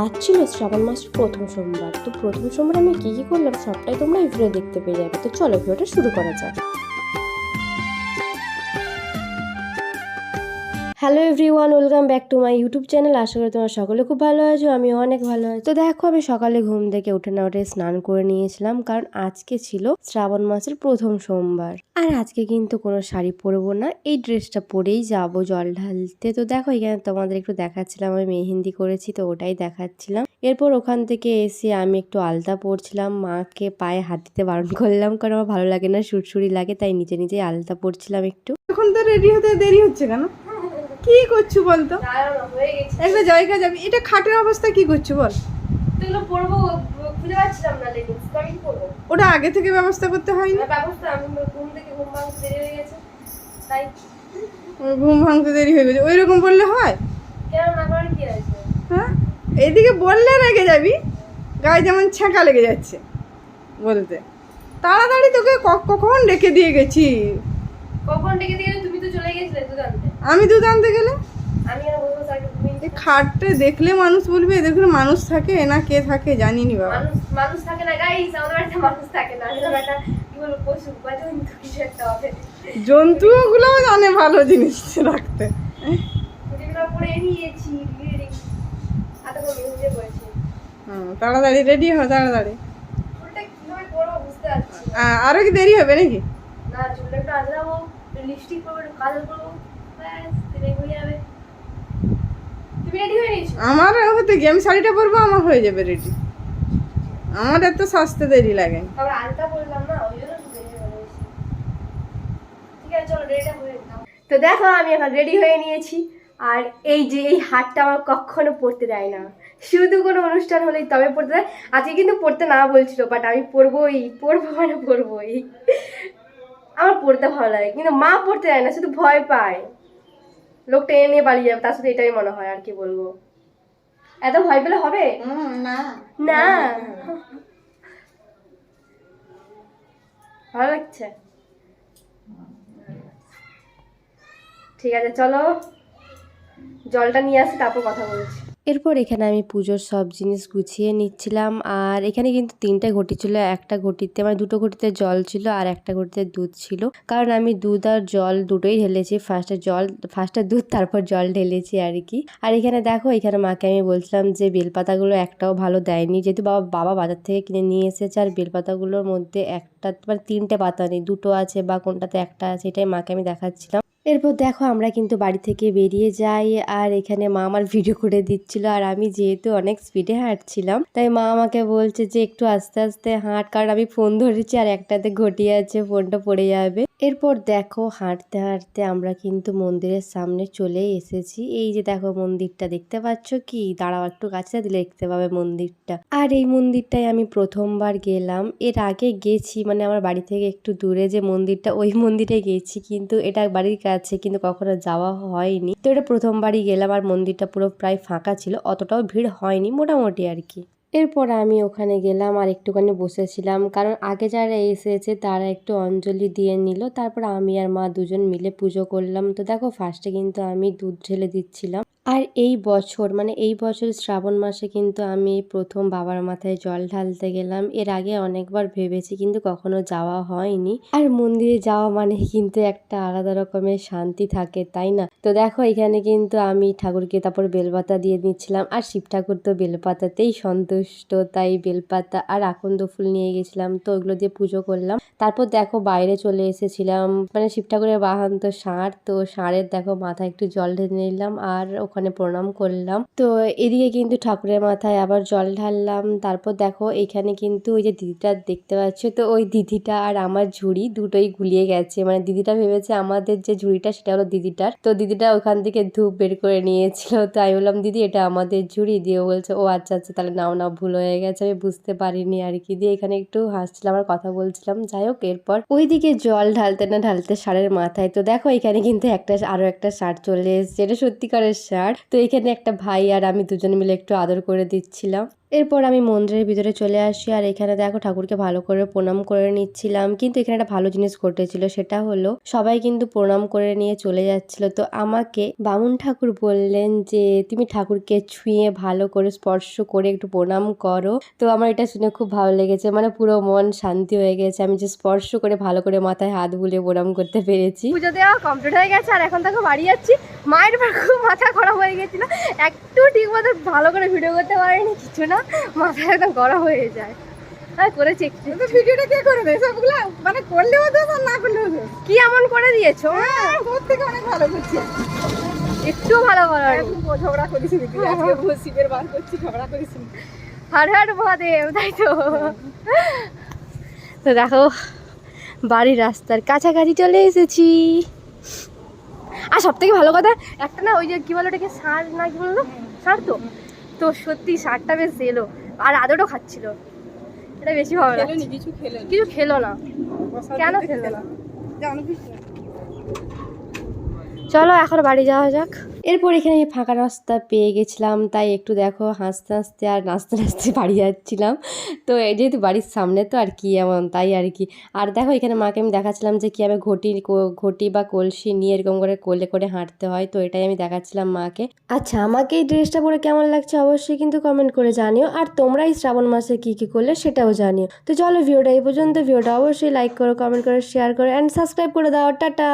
আজ ছিল শ্রাবণ মাসের প্রথম সোমবার। তো প্রথম সোমবার আমি কী কী করলাম সবটাই তোমরা এই ভিডিও দেখতে পেয়ে যাবে। তো চলো ভিডিওটা শুরু করা যাক। Hello everyone welcome back to my YouTube channel আশা করি তোমার সকলে খুব ভালো আছো আমি অনেক ভালো আছি। তো দেখো, আমি সকালে ঘুম থেকে উঠে না, উঠে স্নান করে নিয়েছিলাম, কারণ আজকে ছিল শ্রাবণ মাসের প্রথম সোমবার। আর আজকে কিন্তু কোনো শাড়ি পরবো না, এই ড্রেসটা পরেই যাব জল ঢালতে। তো দেখো, এখানে তোমাদের একটু দেখাচ্ছিলাম, আমি মেহেন্দি করেছি, তো ওটাই দেখাচ্ছিলাম। এরপর ওখান থেকে এসে আমি একটু আলতা পরছিলাম, মাকে পায়ে হাত দিতে বারণ করলাম, কারণ আমার ভালো লাগে না সুরসুরি লাগে, তাই নিজে নিজে আলতা পরছিলাম একটু। এখন তো রেডি হতে দেরি হচ্ছে কেন? কি করছ বলতো? একটা জায়গা যাবি। এটা খাটের অবস্থা কি করছ বল? ওটা আগে থেকে ব্যবস্থা করতে হয়নি? না ঘুম ভাঙতে দেরি হয়ে গেছে হয়ে ওই রকম বললে হয়? হ্যাঁ? এদিকে বললে রেগে যাবি? গায়ে যেমন ছ্যাঁকা লেগে যাচ্ছে বলতে। তাড়াতাড়ি তোকে কখন ডেকে দিয়ে গেছি? কখন ডেকে দিয়ে তুমি তো চলে গেছিলে তো জানতে আমি দুধ আনতে গেলে? আমি আর বলব স্যার এই খাটটা দেখলে মানুষ বলবে এদের মানুষ থাকে না কে থাকে জানিনি বাবা। মানুষ মানুষ থাকে না গাইস আমাদের একটা মানুষ থাকে না। এরকম একটা কি বলব পশু বা জন্তু কিছু একটা হবে জন্তুগুলোও জানে ভালো জিনিস রাখতে। পরে নিয়েছি করে হুম, তাড়াতাড়ি রেডি হো তাড়াতাড়ি। না। আরও কি দেরি হবে নাকি? না চুলটা একটু আজরাবো লিপস্টিক করব একটু কাজল করব ব্যাস দিনে হয়ে যাবে। তুমি রেডি হয়ে নিয়েছো? আমার হতে কি? আমি শাড়িটা পরবো আমার হয়ে যাবে রেডি আমার এত সাজতে দেরি লাগে। আবার আলতা বললাম না ওই জন্য একটু দেরি গেছে। ঠিক আছে চলো রেডিটা হয়ে তো দেখো আমি এখন রেডি হয়ে নিয়েছি। আর এই যে এই হারটা আমার কখনো পড়তে দেয় না। শুধু কোনো অনুষ্ঠান হলেই তবে পড়তে দেয়। আজকে কিন্তু পড়তে না বলছিল বাট আমি পড়বোই পড়ব মানে পড়বোই আমার পড়তে ভালো লাগে কিন্তু মা পড়তে দেয় না শুধু ভয় পায়। লোক টেনে নিয়ে পালিয়ে যাবে তার সাথে এটাই মনে হয় আর কি বলব। এত ভয় পেলে হবে? না। না? ভালো লাগছে? ঠিক আছে চলো। জলটা নিয়ে আসি তারপর কথা বলছি। এরপর এখানে আমি পুজোর সব জিনিস গুছিয়ে নিচ্ছিলাম। আর এখানে কিন্তু তিনটে ঘটি ছিল, একটা ঘটিতে মানে দুটো ঘটিতে জল ছিল আর একটা ঘটিতে দুধ ছিল। কারণ আমি দুধ আর জল দুটোই ঢেলেছি ফার্স্টে জল ফার্স্টে দুধ, তারপর জল ঢেলেছি আর কি। আর এখানে দেখো, এখানে মাকে আমি বলছিলাম যে বেলপাতাগুলো একটাও ভালো দেয়নি। যেহেতু বাবা বাবা বাজার থেকে কিনে নিয়ে এসেছে আর বেলপাতাগুলোর মধ্যে একটা মানে তিনটে পাতা নেই, দুটো আছে বা কোনটাতে একটা আছে, এটাই মাকে আমি দেখাচ্ছিলাম। এরপর দেখো আমরা কিন্তু বাড়ি থেকে বেরিয়ে যাই আর এখানে মা আমার ভিডিও করে দিচ্ছিল আর আমি যেহেতু অনেক স্পিডে হাঁটছিলাম, তাই মা আমাকে বলছে যে একটু আস্তে আস্তে হাঁট কারণ আমি ফোন ধরেছি আর একটাতে ঘটিয়ে আছে ফোনটা পড়ে যাবে। এরপর দেখো হাঁটতে হাঁটতে আমরা কিন্তু মন্দিরের সামনে চলে এসেছি। এই যে দেখো মন্দিরটা দেখতে পাচ্ছ কি? দাঁড়াও একটু কাছে দিলে দেখতে পাবে মন্দিরটা। আর এই মন্দিরটাই আমি প্রথমবার গেলাম। এর আগে গেছি মানে আমার বাড়ি থেকে একটু দূরে যে মন্দিরটা, ওই মন্দিরে গেছি, কিন্তু এটা বাড়ির কাছে, কিন্তু কখনো যাওয়া হয়নি। তো এটা প্রথমবারই গেলাম, আর মন্দিরটা পুরো প্রায় ফাঁকা ছিল, অতটাও ভিড় হয়নি, মোটামুটি আর কি। এরপর আমি ওখানে গেলাম আর একটুখানি বসেছিলাম। কারণ আগে যারা এসেছে তারা একটু অঞ্জলি দিয়ে নিল। তারপর আমি আর মা দুজন মিলে পুজো করলাম। তো দেখো ফার্স্টে কিন্তু আমি দুধ ঢেলে দিচ্ছিলাম। আর এই বছর মানে এই বছর শ্রাবণ মাসে কিন্তু আমি প্রথম বাবার মাথায় জল ঢালতে গেলাম। এর আগে অনেকবার ভেবেছি, কিন্তু কখনো যাওয়া হয়নি। আর মন্দিরে যাওয়া মানে কিন্তু একটা আলাদা রকমের শান্তি থাকে, তাই না? তো দেখো, এখানে কিন্তু আমি ঠাকুরকে তারপর বেলপাতা দিয়ে নিচ্ছিলাম। আর শিব ঠাকুর তো বেলপাতাতেই সন্তুষ্ট, তাই বেলপাতা আর আকন্দ ফুল নিয়ে গেছিলাম। তো ওগুলো দিয়ে পুজো করলাম। তারপর দেখো, বাইরে চলে এসেছিলাম। মানে শিব ঠাকুরের বাহন তো ষাঁড় তো ষাঁড়ের দেখো, মাথায় একটু জল ঢেলে নিলাম। আর ওখানে প্রণাম করলাম। তো এদিকে কিন্তু ঠাকুরের মাথায় আবার জল ঢাললাম। তারপর দেখো এখানে কিন্তু ওই যে দিদিটা দেখতে পাচ্ছ, তো ওই দিদিটা আর আমার ঝুড়ি দুটোই গুলিয়ে গেছে। মানে দিদিটা ভেবেছে আমাদের যে ঝুড়িটা সেটা হলো দিদিটার। তো দিদিটা ওখান থেকে ধূপ বের করে নিয়েছিল। তো আমি বললাম, দিদি, এটা আমাদের ঝুড়ি। দিয়ে ও বলছে, ও আচ্ছা আচ্ছা তাহলে নাও নাও ভুল হয়ে গেছে, আমি বুঝতে পারিনি আর কি। দিয়ে এখানে একটু হাসছিলাম আর কথা বলছিলাম। যাই হোক, এরপর ওইদিকে জল ঢালতে না ঢালতে সারের মাথায়, তো দেখো এখানে কিন্তু একটা, আরও একটা সার চলে এসেছে। এটা সত্যিকারের ষাঁড় তো এখানে একটা ভাই আর আমি দুজন মিলে একটু আদর করে দিচ্ছিলাম। এরপর আমি মন্দিরের ভিতরে চলে আসি আর এখানে দেখো ঠাকুরকে ভালো করে প্রণাম করে নিচ্ছিলাম। কিন্তু এখানে একটা ভালো জিনিস ঘটেছিল, সেটা হলো সবাই কিন্তু প্রণাম করে নিয়ে চলে যাচ্ছিল। তো আমাকে বামুন ঠাকুর বললেন যে, তুমি ঠাকুরকে ছুঁয়ে ভালো করে স্পর্শ করে একটু প্রণাম করো। তো আমার এটা শুনে খুব ভালো লেগেছে মানে পুরো মন শান্তি হয়ে গেছে। আমি যে স্পর্শ করে ভালো করে মাথায় হাত বুলিয়ে প্রণাম করতে পেরেছি। পুজো দেওয়া কমপ্লিট হয়ে গেছে, আর এখন তাকে বাড়ি যাচ্ছি। মায়ের খুব মাথা হয়ে গেছিল। একটু ঠিক মতো ভালো করে ভিডিও করতে পারিনি কিছু না। মাথা একদম গরম হয়ে যায়। হ্যাঁ করেছি একটু। ভিডিওটা কে করে দেয় সবগুলো? মানে করলেও দোষ আর না করলেও দোষ? কি এমন করে দিয়েছ? হ্যাঁ তোর থেকে অনেক ভালো করছি। একটু ভালো ঝগড়া করিস শিবের বার করছি ঝগড়া করিস নি। হর হর মহাদেব তাই তো। তো দেখো বাড়ির রাস্তার কাছাকাছি চলে এসেছি। আর সব থেকে ভালো কথা একটা না ওই যে কি বলো ওটাকে সার না কি বলল সার তো? তো সত্যি সারটা বেশ এলো আর আদরও খাচ্ছিল। এটা বেশি ভালো লাগছে। কিছু খেলো না। কেন খেলো না? চলো এখন বাড়ি যাওয়া যাক। এরপর এখানে ফাঁকা রাস্তা পেয়ে গেছিলাম, তাই একটু দেখো হাসতে হাসতে আর নাচতে নাচতে বাড়ি যাচ্ছিলাম। তো যেহেতু বাড়ির সামনে তো আর কি এমন, তাই আর কি। আর দেখো এখানে মাকে আমি দেখাচ্ছিলাম যে কীভাবে ঘটি ঘটি বা কলসি নিয়ে এরকম করে কোলে করে হাঁটতে হয়, তো এটাই আমি দেখাচ্ছিলাম মাকে। আচ্ছা আমাকে এই ড্রেসটা পরে কেমন লাগছে অবশ্যই কিন্তু কমেন্ট করে জানিও, আর তোমরা এই শ্রাবণ মাসে কী কী করলে সেটাও জানিও। তো চলো ভিডিওটা এই পর্যন্ত, ভিডিওটা অবশ্যই লাইক করো কমেন্ট করো শেয়ার করো অ্যান্ড সাবস্ক্রাইব করে দাও, টাটা!